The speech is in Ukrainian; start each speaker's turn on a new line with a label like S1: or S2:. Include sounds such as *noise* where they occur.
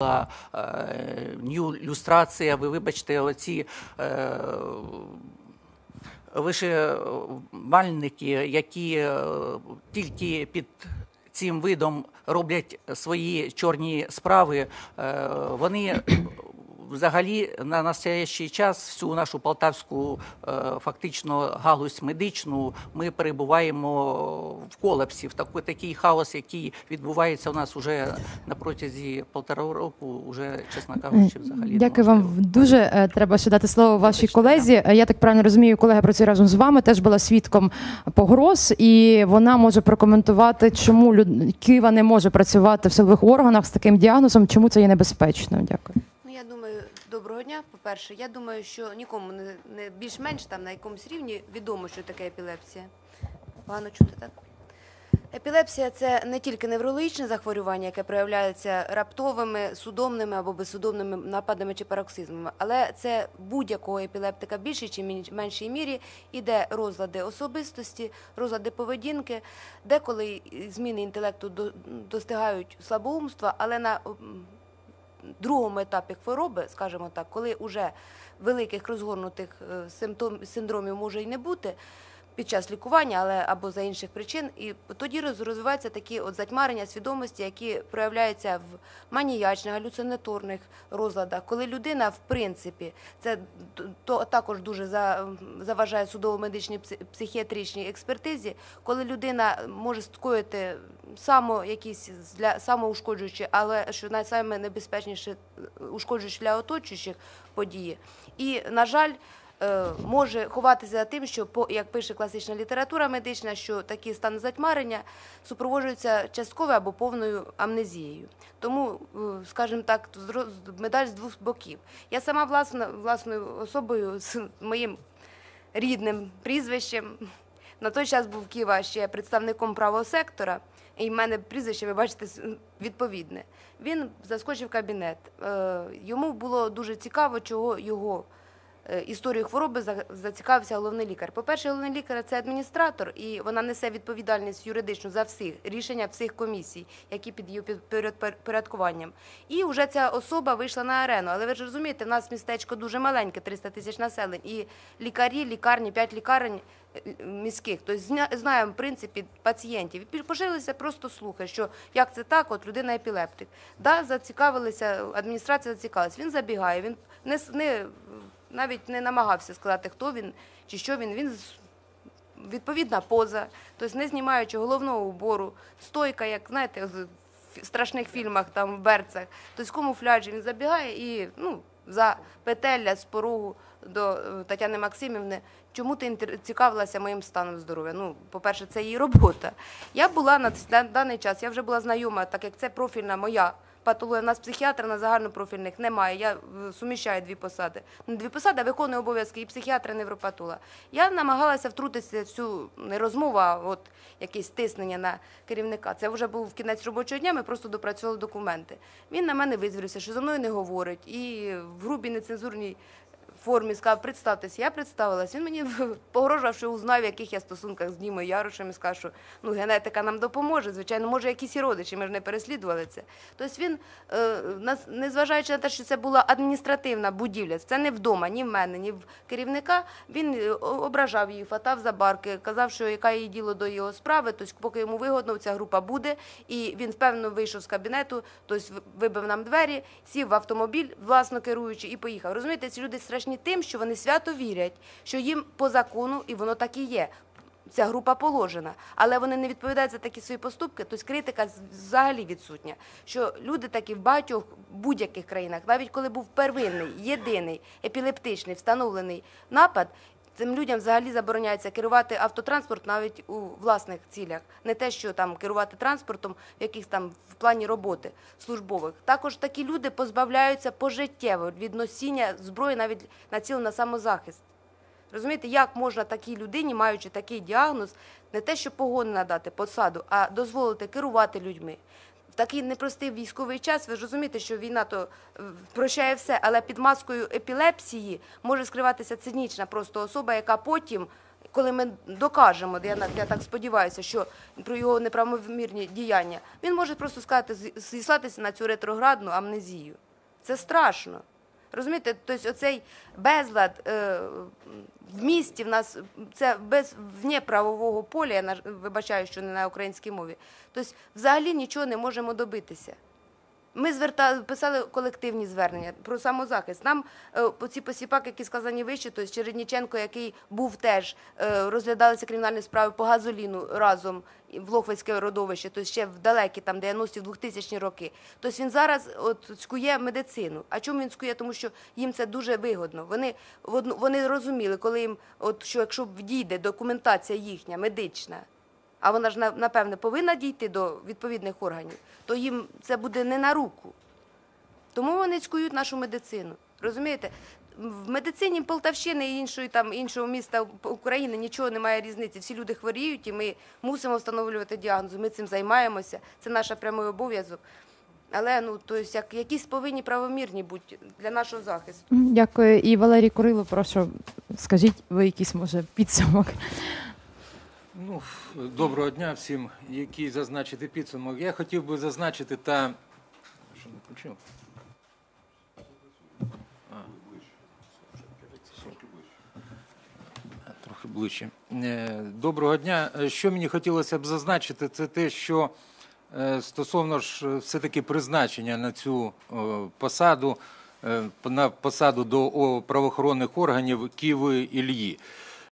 S1: е, люстрація, ви вибачте, оці е, вишивальники, які е, тільки під цим видом роблять свої чорні справи, е, вони взагалі на настоящий час всю нашу полтавську е, фактично галузь медичну ми перебуваємо в колапсі, в такий, такий хаос, який відбувається у нас уже на протязі полтора року, уже, чесно кажучи, взагалі.
S2: Дякую вам дуже. Е, Треба ще дати слово вашій
S1: Вибачте,
S2: колезі. Е, Я так правильно розумію, колега працює разом з вами, теж була свідком погроз, і вона може прокоментувати, чому люд... Києва не може працювати в силових органах з таким діагнозом, чому це є небезпечно. Дякую.
S3: Доброго дня. По-перше, я думаю, що нікому не, не більш-менш там на якомусь рівні відомо, що таке епілепсія. Погано чути, так? Епілепсія це не тільки неврологічне захворювання, яке проявляється раптовими, судомними або безсудомними нападами чи пароксизмами, але це будь-якого епілептика в більшій чи меншій мірі іде розлади особистості, розлади поведінки, деколи зміни інтелекту до- достигають слабоумства, але на другому етапі хвороби, скажімо так, коли вже великих розгорнутих е, симптом, синдромів може й не бути під час лікування, але або за інших причин, і тоді розвиваються такі от затьмарення свідомості, які проявляються в маніячних, галюцинаторних розладах, коли людина, в принципі, це то також дуже заважає судово-медичній психіатричній експертизі, коли людина може скоїти само якісь для самоушкоджуючі, але що найсаме небезпечніше е, ушкоджуючі для оточуючих події. І, на жаль, може ховатися за тим, що як пише класична література медична, що такі стани затьмарення супроводжуються частковою або повною амнезією. Тому, е, скажімо так, медаль з двох боків. Я сама власна власною особою *laughs* з моїм рідним прізвищем. На той час був Києва ще представником правого сектора, і в мене прізвище, ви бачите, відповідне. Він заскочив кабінет. Е, Йому було дуже цікаво, чого його е, історію хвороби зацікавився головний лікар. По-перше, головний лікар це адміністратор, і вона несе відповідальність юридичну за всіх рішення всіх комісій, які під її підпорядкуванням. І вже ця особа вийшла на арену. Але ви ж розумієте, в нас містечко дуже маленьке, 300 тисяч населень, і лікарі, лікарні, 5 лікарень е, міських. Тобто знаємо в принципі пацієнтів. І поширилися просто слухи, що як це так, от людина епілептик. Да, зацікавилися, адміністрація зацікавилась. Він забігає, він не навіть не намагався сказати, хто він чи що він. Він відповідна поза, тобто не знімаючи головного убору, стойка, як знаєте, в страшних фільмах там в берцах. Тобто камуфляжі він забігає і ну, за петелля з порогу до е, Тетяни Максимівни. Чому ти цікавилася моїм станом здоров'я? Ну, по-перше, це її робота. Я була на даний час, я вже була знайома, так як це профільна моя патологія. У нас психіатра на загальнопрофільних немає. Я е, суміщаю дві посади. Дві посади, а виконую обов'язки і психіатра, і невропатолога. Я намагалася втрутитися в цю не розмову, а от якесь тиснення на керівника. Це вже був кінець робочого дня, ми просто допрацювали документи. Він на мене визвірився, що за мною не говорить. І в грубій нецензурній формі сказав, представтеся, я представилась. Він мені *laughs* погрожував, що узнав, в яких я стосунках з Дімою Ярошем і сказав, що ну, генетика нам допоможе. Звичайно, може, якісь і родичі, ми ж не переслідували це. Тобто він, е, незважаючи на те, що це була адміністративна будівля, це не вдома, ні в мене, ні в керівника, він е, ображав її, фатав за барки, казав, що яка її діло до його справи, тобто, поки йому вигодно, ця група буде. І він впевнено вийшов з кабінету, тобто вибив нам двері, сів в автомобіль, власно керуючи, і поїхав. Розумієте, ці люди страшні тим, що вони свято вірять, що їм по закону, і воно так і є. Ця група положена, але вони не відповідають за такі свої поступки. Тобто критика взагалі відсутня. Що люди такі в багатьох будь-яких країнах, навіть коли був первинний, єдиний епілептичний встановлений напад, цим людям взагалі забороняється керувати автотранспорт навіть у власних цілях, не те, що там керувати транспортом в якихось там в плані роботи службових. Також такі люди позбавляються пожиттєво від носіння зброї, навіть націленої на самозахист. Розумієте, як можна такій людині, маючи такий діагноз, не те, що погони надати посаду, а дозволити керувати людьми. Такий непростий військовий час, ви ж розумієте, що війна то е, прощає все, але під маскою епілепсії може скриватися цинічна просто особа, яка потім коли ми докажемо, я, я так сподіваюся, що про його неправомірні діяння, він може просто сказати, зіслатися на цю ретроградну амнезію. Це страшно. Розумієте, тобто оцей безлад е, в місті в нас це без вне правового поля, я вибачаю, що не на українській мові. Тобто взагалі нічого не можемо добитися. Ми зверта... писали колективні звернення про самозахист. Нам е, ці посіпаки, які сказані вище, тобто Чередніченко, який був теж, е, розглядалися кримінальні справи по газоліну разом в Лохвицьке родовище, тобто ще в далекі там 90-ті, 2000 роки. Тобто він зараз от скує медицину. А чому він скує? Тому що їм це дуже вигодно. Вони, вони розуміли, коли їм, от, що якщо вдійде документація їхня, медична, а вона ж напевне повинна дійти до відповідних органів, то їм це буде не на руку. Тому вони цькують нашу медицину. Розумієте? В медицині Полтавщини і іншої там іншого міста України нічого немає різниці. Всі люди хворіють, і ми мусимо встановлювати діагнози. Ми цим займаємося. Це наш прямий обов'язок. Але ну то есть, як якісь повинні правомірні бути для нашого захисту.
S2: Дякую. І Валерій Курило, прошу, скажіть ви якийсь може підсумок.
S4: Ну, доброго дня всім, які зазначити підсумок. Я хотів би зазначити та. Що не включив? Трохи ближче. Е, Доброго дня. Е, Що мені хотілося б зазначити, це те, що е, стосовно ж все-таки призначення на цю посаду, на посаду до правоохоронних органів Києва Ільї.